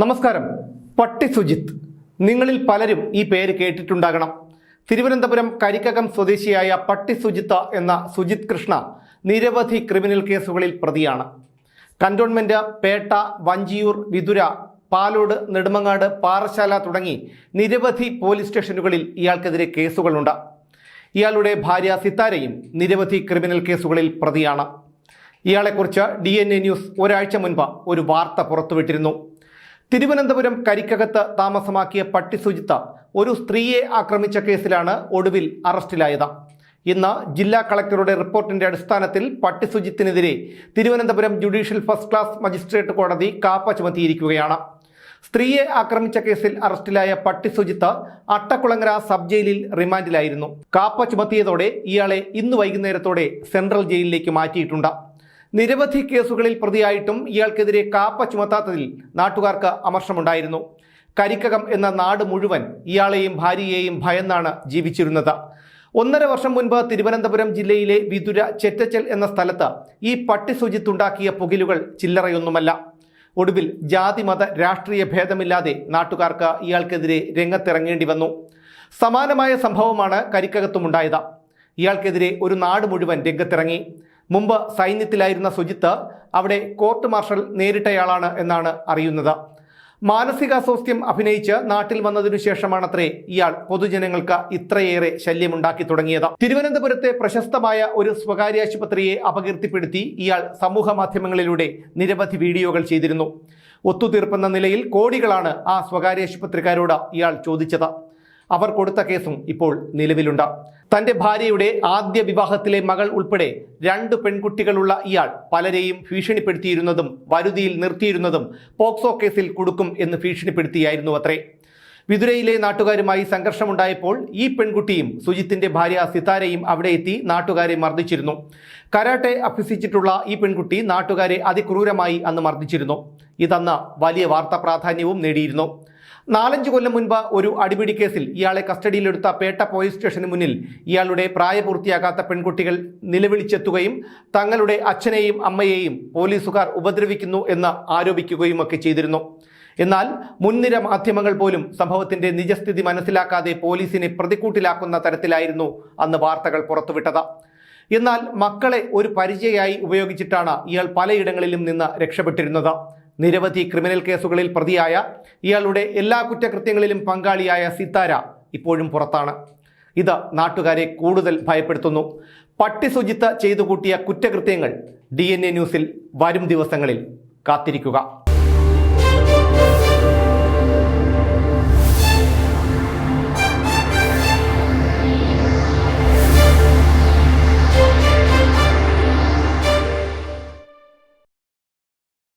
നമസ്കാരം. പട്ടി സുജിത്ത്. നിങ്ങളിൽ പലരും ഈ പേര് കേട്ടിട്ടുണ്ടാകണം. തിരുവനന്തപുരം കരിക്കകം സ്വദേശിയായ പട്ടി സുജിത്ത് എന്ന സുജിത് കൃഷ്ണ നിരവധി ക്രിമിനൽ കേസുകളിൽ പ്രതിയാണ്. കന്റോൺമെന്റ് പേട്ട വഞ്ചിയൂർ വിതുര പാലോട് നെടുമങ്ങാട് പാറശാല തുടങ്ങി നിരവധി പോലീസ് സ്റ്റേഷനുകളിൽ ഇയാൾക്കെതിരെ കേസുകളുണ്ട്. ഇയാളുടെ ഭാര്യ സിത്താരയും നിരവധി ക്രിമിനൽ കേസുകളിൽ പ്രതിയാണ്. ഇയാളെക്കുറിച്ച് ഡി എൻ എ ന്യൂസ് ഒരാഴ്ച മുൻപ് ഒരു വാർത്ത പുറത്തുവിട്ടിരുന്നു. തിരുവനന്തപുരം കരിക്കകത്ത് താമസമാക്കിയ പട്ടി സുജിത്ത ഒരു സ്ത്രീയെ ആക്രമിച്ച കേസിലാണ് ഒടുവിൽ അറസ്റ്റിലായത്. ഇന്ന് ജില്ലാ കളക്ടറുടെ റിപ്പോർട്ടിന്റെ അടിസ്ഥാനത്തിൽ പട്ടി സുജിത്തിനെതിരെ Thiruvananthapuram judicial first class magistrate കോടതി കാപ്പ ചുമത്തിയിരിക്കുകയാണ്. സ്ത്രീയെ ആക്രമിച്ച കേസിൽ അറസ്റ്റിലായ പട്ടി സുജിത്ത് അട്ടക്കുളങ്ങര സബ് ജയിലിൽ റിമാൻഡിലായിരുന്നു. കാപ്പ ചുമത്തിയതോടെ ഇയാളെ ഇന്ന് വൈകുന്നേരത്തോടെ സെൻട്രൽ ജയിലിലേക്ക് മാറ്റിയിട്ടുണ്ട്. നിരവധി കേസുകളിൽ പ്രതിയായിട്ടും ഇയാൾക്കെതിരെ കാപ്പ ചുമത്താത്തതിൽ നാട്ടുകാർക്ക് അമർഷമുണ്ടായിരുന്നു. കരിക്കകം എന്ന നാട് മുഴുവൻ ഇയാളെയും ഭാര്യയെയും ഭയന്നാണ് ജീവിച്ചിരുന്നത്. ഒന്നര വർഷം മുൻപ് തിരുവനന്തപുരം ജില്ലയിലെ വിതുര ചെറ്റച്ചൽ എന്ന സ്ഥലത്ത് ഈ പട്ടി ശുചിത്തുണ്ടാക്കിയ പുകിലുകൾ ചില്ലറയൊന്നുമല്ല. ഒടുവിൽ ജാതി മത രാഷ്ട്രീയ ഭേദമില്ലാതെ നാട്ടുകാർക്ക് ഇയാൾക്കെതിരെ രംഗത്തിറങ്ങേണ്ടി വന്നു. സമാനമായ സംഭവമാണ് കരിക്കകത്തുമുണ്ടായത്. ഇയാൾക്കെതിരെ ഒരു നാട് മുഴുവൻ രംഗത്തിറങ്ങി. മുമ്പ് സൈന്യത്തിലായിരുന്ന സുജിത്ത് അവിടെ കോർട്ട് മാർഷൽ നേരിട്ടയാളാണ് എന്നാണ് അറിയുന്നത്. മാനസികാസ്വാസ്ഥ്യം അഭിനയിച്ച് നാട്ടിൽ വന്നതിനു ശേഷമാണത്രേ ഇയാൾ പൊതുജനങ്ങൾക്ക് ഇത്രയേറെ ശല്യമുണ്ടാക്കി തുടങ്ങിയത്. തിരുവനന്തപുരത്തെ പ്രശസ്തമായ ഒരു സ്വകാര്യ ആശുപത്രിയെ അപകീർത്തിപ്പെടുത്തി ഇയാൾ സമൂഹ മാധ്യമങ്ങളിലൂടെ നിരവധി വീഡിയോകൾ ചെയ്തിരുന്നു. ഒത്തുതീർപ്പെന്ന നിലയിൽ കോടികളാണ് ആ സ്വകാര്യ ആശുപത്രിക്കാരോട് ഇയാൾ ചോദിച്ചത്. അവർ കൊടുത്ത കേസും ഇപ്പോൾ നിലവിലുണ്ട്. തന്റെ ഭാര്യയുടെ ആദ്യ വിവാഹത്തിലെ മകൾ ഉൾപ്പെടെ രണ്ട് പെൺകുട്ടികളുള്ള ഇയാൾ പലരെയും ഭീഷണിപ്പെടുത്തിയിരുന്നതും വരുതിയിൽ നിർത്തിയിരുന്നതും പോക്സോ കേസിൽ കൊടുക്കും എന്ന് ഭീഷണിപ്പെടുത്തിയായിരുന്നു അത്രേ. വിതുരയിലെ നാട്ടുകാരുമായി സംഘർഷമുണ്ടായപ്പോൾ ഈ പെൺകുട്ടിയും സുജിത്തിന്റെ ഭാര്യ സിതാരയും അവിടെ എത്തി നാട്ടുകാരെ മർദ്ദിച്ചിരുന്നു. കരാട്ടെ അഭ്യസിച്ചിട്ടുള്ള ഈ പെൺകുട്ടി നാട്ടുകാരെ അതിക്രൂരമായി അന്ന് മർദ്ദിച്ചിരുന്നു. ഇതന്ന് വലിയ വാർത്താ പ്രാധാന്യവും നേടിയിരുന്നു. നാലഞ്ച് കൊല്ലം മുൻപ് ഒരു അടിപിടി കേസിൽ ഇയാളെ കസ്റ്റഡിയിലെടുത്ത പേട്ട പോലീസ് സ്റ്റേഷന് മുന്നിൽ ഇയാളുടെ പ്രായപൂർത്തിയാകാത്ത പെൺകുട്ടികൾ നിലവിളിച്ചെത്തുകയും തങ്ങളുടെ അച്ഛനെയും അമ്മയെയും പോലീസുകാർ ഉപദ്രവിക്കുന്നു എന്ന് ആരോപിക്കുകയും ഒക്കെ ചെയ്തിരുന്നു. എന്നാൽ മുൻനിര മാധ്യമങ്ങൾ പോലും സംഭവത്തിന്റെ നിജസ്ഥിതി മനസ്സിലാക്കാതെ പോലീസിനെ പ്രതിക്കൂട്ടിലാക്കുന്ന തരത്തിലായിരുന്നു അന്ന് വാർത്തകൾ പുറത്തുവിട്ടത്. എന്നാൽ മക്കളെ ഒരു പരിചയമായി ഉപയോഗിച്ചിട്ടാണ് ഇയാൾ പലയിടങ്ങളിലും നിന്ന് രക്ഷപ്പെട്ടിരുന്നത്. നിരവധി ക്രിമിനൽ കേസുകളിൽ പ്രതിയായ ഇയാളുടെ എല്ലാ കുറ്റകൃത്യങ്ങളിലും പങ്കാളിയായ സിത്താര ഇപ്പോഴും പുറത്താണ്. ഇത് നാട്ടുകാരെ കൂടുതൽ ഭയപ്പെടുത്തുന്നു. പട്ടി ചെയ്തു കൂട്ടിയ കുറ്റകൃത്യങ്ങൾ ഡി ന്യൂസിൽ വരും ദിവസങ്ങളിൽ കാത്തിരിക്കുക.